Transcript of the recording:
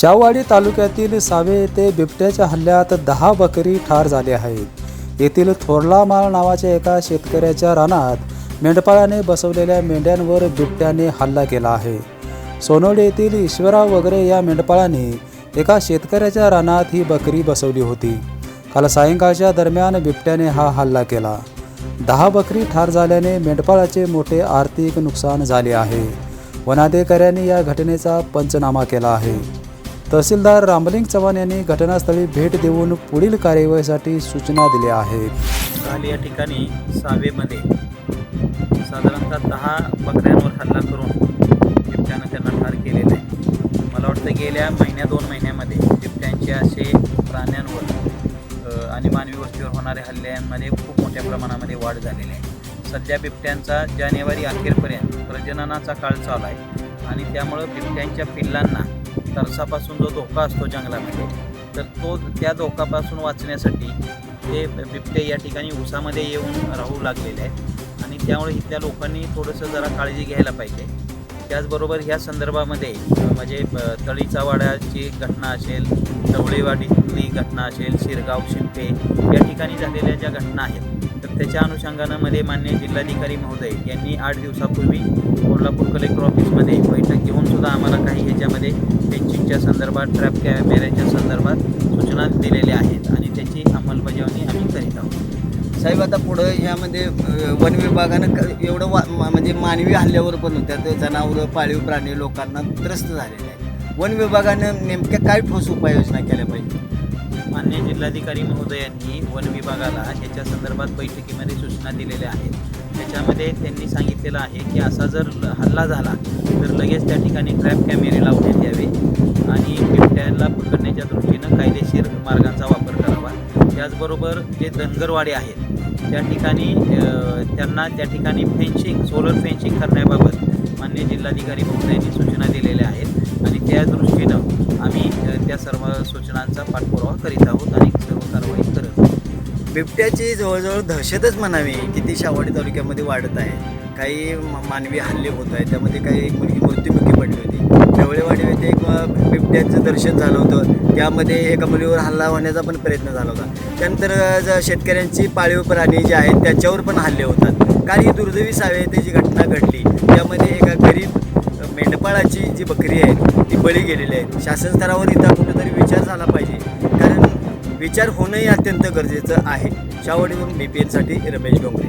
शाहवाडी तालुक्यातील सावे येथे बिबट्याच्या हल्ल्यात दहा बकरी ठार झाले आहेत. येथील थोरला माळ नावाच्या एका शेतकऱ्याच्या रानात मेंढपाळाने बसवलेल्या मेंढ्यांवर बिबट्याने हल्ला केला आहे. सोनवडी येथील ईश्वराव वगैरे या मेंढपाळाने एका शेतकऱ्याच्या रानात ही बकरी बसवली होती. काल सायंकाळच्या दरम्यान बिबट्याने हा हल्ला केला. दहा बकरी ठार झाल्याने मेंढपाळाचे मोठे आर्थिक नुकसान झाले आहे. वनाधिकाऱ्यांनी या घटनेचा पंचनामा केला आहे. तहसीलदार रामलिंग चव्हाण यांनी घटनास्थळी भेट देऊन पुढील कार्यवाहीसाठी सूचना दिल्या आहेत. काल या ठिकाणी सावेमध्ये साधारणतः दहा बकऱ्यांवर हल्ला करून बिबट्यानं त्यांना ठार केलेलं आहे. मला वाटतं गेल्या महिन्या दोन महिन्यामध्ये बिबट्यांचे असे प्राण्यांवर आणि मानवी वस्तीवर होणाऱ्या हल्ल्यांमध्ये खूप मोठ्या प्रमाणामध्ये वाढ झालेली आहे. सध्या बिबट्यांचा जानेवारी अखेरपर्यंत प्रजननाचा काळ चालू आहे आणि त्यामुळं बिबट्यांच्या पिल्लांना तरसापासून जो धोका असतो जंगलामध्ये तर तो त्या धोकापासून वाचण्यासाठी ते बिबटे या ठिकाणी उसामध्ये येऊन राहू लागलेले आहेत. आणि त्यामुळे इथल्या लोकांनी थोडंसं जरा काळजी घ्यायला पाहिजे. त्याचबरोबर ह्या संदर्भामध्ये म्हणजे अ, तळीचा वाड्याची घटना असेल ढवळेवाडीतली घटना असेल शिरगाव शिंपे या ठिकाणी झालेल्या ज्या घटना आहेत तर त्याच्या अनुषंगानामध्ये मान्य जिल्हाधिकारी महोदय यांनी आठ दिवसापूर्वी कोल्हापूर कलेक्टर ऑफिसमध्ये बैठक घेऊनसुद्धा आम्हाला काही ह्याच्यामध्ये फेन्सिंगच्या संदर्भात ट्रॅप कॅमेऱ्याच्या संदर्भात सूचना दिलेल्या आहेत आणि त्याची अंमलबजावणी आम्ही साहेब आता पुढं ह्यामध्ये वन विभागानं क- एवढं वा मा- म्हणजे मानवी हल्ल्यावर पण होत्या. तर जनावरं पाळीव प्राणी लोकांना त्रस्त झालेले आहेत. वन विभागानं नेमक्या काय ठोस उपाययोजना केल्या पाहिजे? मान्य जिल्हाधिकारी महोदयांनी वन विभागाला ह्याच्या संदर्भात बैठकीमध्ये सूचना दिलेल्या आहेत. त्याच्यामध्ये त्यांनी सांगितलेलं आहे की असा जर हल्ला झाला तर लगेच त्या ठिकाणी ट्रॅप कॅमेरे लावण्यात यावे आणि बिबट्याला पकडण्याच्या दृष्टीनं कायदेशीर मार्गांचा वापर त्याचबरोबर जे धनगरवाडे आहेत त्या ठिकाणी त्यांना त्या ठिकाणी फेन्सिंग सोलर फेन्सिंग करण्याबाबत मान्य जिल्हाधिकारी महोदयांनी सूचना दिलेल्या आहेत. आणि त्या दृष्टीनं आम्ही त्या सर्व सूचनांचा पाठपुरावा करीत आहोत आणि सर्व कारवाई करत बिबट्याची जवळजवळ दहशतच म्हणावी की ती शावडी तालुक्यामध्ये वाढत आहे. काही मानवी हल्ले होत आहेत. त्यामध्ये काही एक मुलगी मृत्युमुखी पडली होती. ढवळेवाडी येथे एक बिबट्याचं दर्शन झालं होतं. त्यामध्ये एका मुलीवर हल्ला होण्याचा पण प्रयत्न झाला होता. त्यानंतर शेतकऱ्यांची पाळीव प्राणी जे आहेत त्याच्यावर पण हल्ले होतात. काल ही दुर्दैवी सावे घटना घडली त्यामध्ये एका गरीब मेंढपाळाची जी बकरी आहे ती बळी गेलेली आहे. शासन स्तरावर इथं कुठेतरी विचार झाला पाहिजे. कारण विचार होणंही अत्यंत गरजेचं आहे. शावडीवरून बी पी एलसाठी रमेश डोंगरे